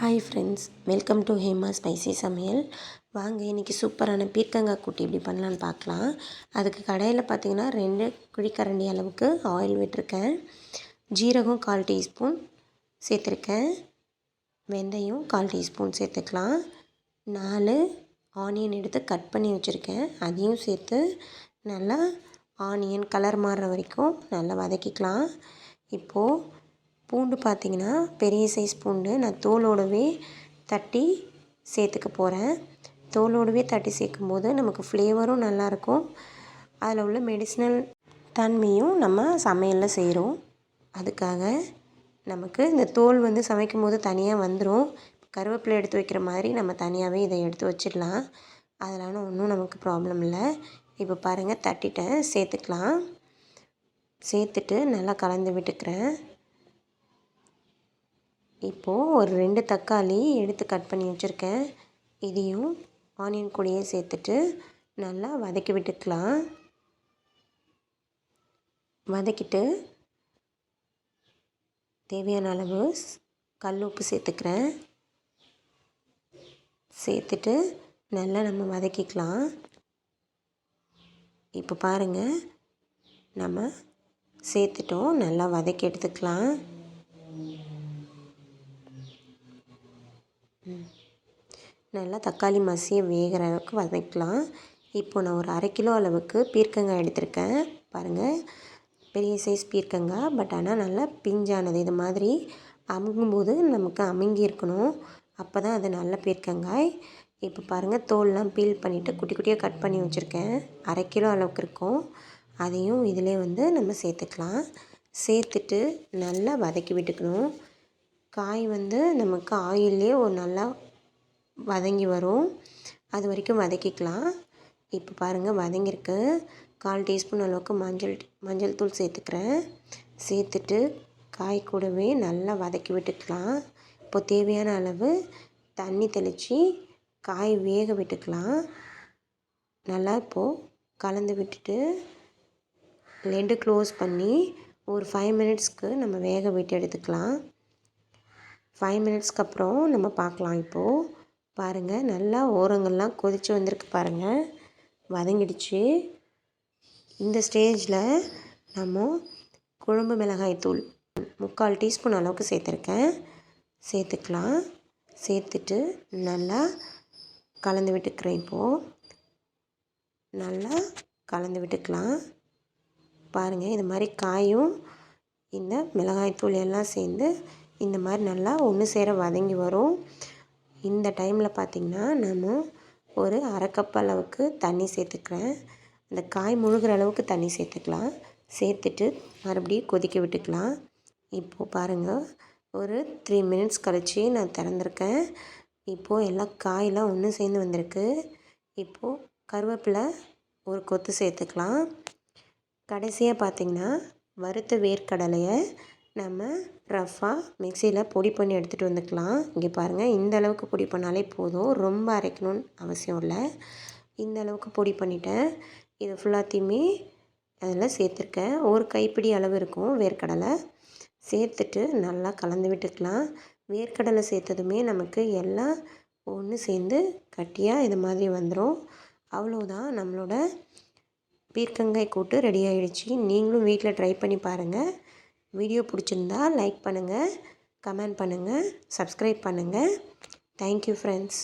Hi friends welcome to Hema spicy சமையல் வாங்க இன்றைக்கி சூப்பரான பீர்க்கங்காய் கூட்டி இப்படி பண்ணலான்னு பார்க்கலாம். அதுக்கு கடையில் பார்த்தீங்கன்னா ரெண்டு குழிக்கரண்டி அளவுக்கு ஆயில் விட்டுருக்கேன். ஜீரகம் கால் டீஸ்பூன் சேர்த்துருக்கேன். வெந்தயம் கால் டீஸ்பூன் சேர்த்துக்கலாம். நாலு ஆனியன் எடுத்து கட் பண்ணி வச்சுருக்கேன். அதையும் சேர்த்து நல்லா ஆனியன் கலர் மாறுற வரைக்கும் நல்லா வதக்கிக்கலாம். இப்போது பூண்டு பார்த்திங்கன்னா பெரிய சைஸ் பூண்டு. நான் தோலோடவே தட்டி சேர்த்துக்க போகிறேன் தோலோடவே தட்டி சேர்க்கும் போது நமக்கு ஃப்ளேவரும் நல்லாயிருக்கும் அதில் உள்ள மெடிசினல் தன்மையும் நம்ம சமையலில் செய்கிறோம் அதுக்காக நமக்கு இந்த தோல் வந்து சமைக்கும் போது தனியாக வந்துடும் கருவேப்பிலை எடுத்து வைக்கிற மாதிரி நம்ம தனியாகவே இதை எடுத்து வச்சிடலாம். அதனால் ஒன்றும் நமக்கு ப்ராப்ளம் இல்லை. இப்போ பாருங்கள் தட்டிட்டேன். சேர்த்துக்கலாம். சேர்த்துட்டு நல்லா கலந்து விட்டுக்கிறேன். இப்போது ஒரு ரெண்டு தக்காளி எடுத்து கட் பண்ணி வச்சுருக்கேன். இதையும் ஆனியன் கூடயே சேர்த்துட்டு நல்லா வதக்கி விட்டுக்கலாம். வதக்கிட்டு தேவையான அளவு கல் உப்பு சேர்த்துக்கிறேன். சேர்த்துட்டு நல்லா நம்ம வதக்கிக்கலாம். இப்போ பாருங்கள் நம்ம சேர்த்துட்டோம். நல்லா வதக்கி எடுத்துக்கலாம். நல்லா தக்காளி மசிய வேகிற அளவுக்கு வதக்கலாம் இப்போது நான் ஒரு அரை கிலோ அளவுக்கு பீர்க்கங்காய் எடுத்திருக்கேன். பாருங்கள் பெரிய சைஸ் பீர்க்கங்காய் பட் ஆனால் நல்லா பிஞ்சானது. இது மாதிரி அமுங்கும்போது நமக்கு அமுங்கி இருக்கணும். அப்போ தான் அது நல்ல பீர்க்கங்காய். இப்போ பாருங்கள் தோல்லாம் பீல் பண்ணிவிட்டு குட்டி குட்டியாக கட் பண்ணி வச்சுருக்கேன். அரை கிலோ அளவுக்கு இருக்கும். அதையும் இதிலே வந்து நம்ம சேர்த்துக்கலாம். சேர்த்துட்டு நல்லா வதக்கி விட்டுக்கணும். காய் வந்து நமக்கு ஆயிலே ஒரு நல்லா வதங்கி வரும். அது வரைக்கும் வதக்கிக்கலாம். இப்போ பாருங்கள் வதங்கியிருக்கு. கால் டீஸ்பூன் அளவுக்கு மஞ்சள் மஞ்சள் தூள் சேர்த்துக்கிறேன். சேர்த்துட்டு காய் கூடவே நல்லா வதக்கி விட்டுக்கலாம். இப்போ தேவையான அளவு தண்ணி தெளித்து காய் வேக விட்டுக்கலாம். நல்லா இப்போது கலந்து விட்டுட்டு லெண்டு க்ளோஸ் பண்ணி ஒரு ஃபைவ் மினிட்ஸ்க்கு நம்ம வேக விட்டு எடுத்துக்கலாம். ஃபைவ் மினிட்ஸ்க்கு அப்புறம் நம்ம பார்க்கலாம் இப்போது பாருங்கள் நல்லா ஓரங்கள்லாம் கொதித்து வந்திருக்கு பாருங்கள் வதங்கிடுச்சு. இந்த ஸ்டேஜில் நம்ம குழம்பு மிளகாய் தூள் முக்கால் டீஸ்பூன் அளவுக்கு சேர்த்துருக்கேன். சேர்த்துக்கலாம். சேர்த்துட்டு நல்லா கலந்து விட்டுக்கிறேன் இப்போது நல்லா கலந்து விட்டுக்கலாம். பாருங்கள் இது மாதிரி காயும். இந்த மிளகாய் தூள் எல்லாம் சேர்ந்து இந்த மாதிரி நல்லா ஒன்று சேர வதங்கி வரும். இந்த டைமில் பார்த்திங்கன்னா நம்ம ஒரு அரை அளவுக்கு தண்ணி சேர்த்துக்கிறேன். அந்த காய் முழுகிற அளவுக்கு தண்ணி சேர்த்துக்கலாம். சேர்த்துட்டு மறுபடியும் கொதிக்க விட்டுக்கலாம். இப்போது பாருங்கள் ஒரு த்ரீ மினிட்ஸ் கழித்து நான் திறந்துருக்கேன். இப்போது எல்லாம் காயெல்லாம் ஒன்று சேர்ந்து வந்திருக்கு. இப்போது கருவேப்பிலை ஒரு கொத்து சேர்த்துக்கலாம். கடைசியாக பார்த்திங்கன்னா வறுத்த வேர்க்கடலையை நம்ம ரஃப்பாக மிக்சியில் பொடி பண்ணி எடுத்துகிட்டு வந்துக்கலாம். இங்கே பாருங்கள் இந்த அளவுக்கு பொடி பண்ணாலே போதும். ரொம்ப அரைக்கணும்னு அவசியம் இல்லை. இந்த அளவுக்கு பொடி பண்ணிட்டேன். இது ஃபுல்லாத்தையுமே அதில் சேர்த்துருக்கேன். ஒரு கைப்பிடி அளவு இருக்கும் வேர்க்கடலை. சேர்த்துட்டு நல்லா கலந்து விட்டுக்கலாம். வேர்க்கடலை சேர்த்ததுமே நமக்கு எல்லாம் ஒன்று சேர்ந்து கட்டியாக இது மாதிரி வந்துடும் அவ்வளோதான் நம்மளோட பீர்க்கங்காய் கூட்டு ரெடி ஆகிடுச்சி நீங்களும் வீட்டில் ட்ரை பண்ணி பாருங்கள் வீடியோ பிடிச்சிருந்தா லைக் பண்ணுங்கள் கமெண்ட் பண்ணுங்கள் சப்ஸ்கிரைப் பண்ணுங்கள் தேங்க்யூ ஃப்ரெண்ட்ஸ்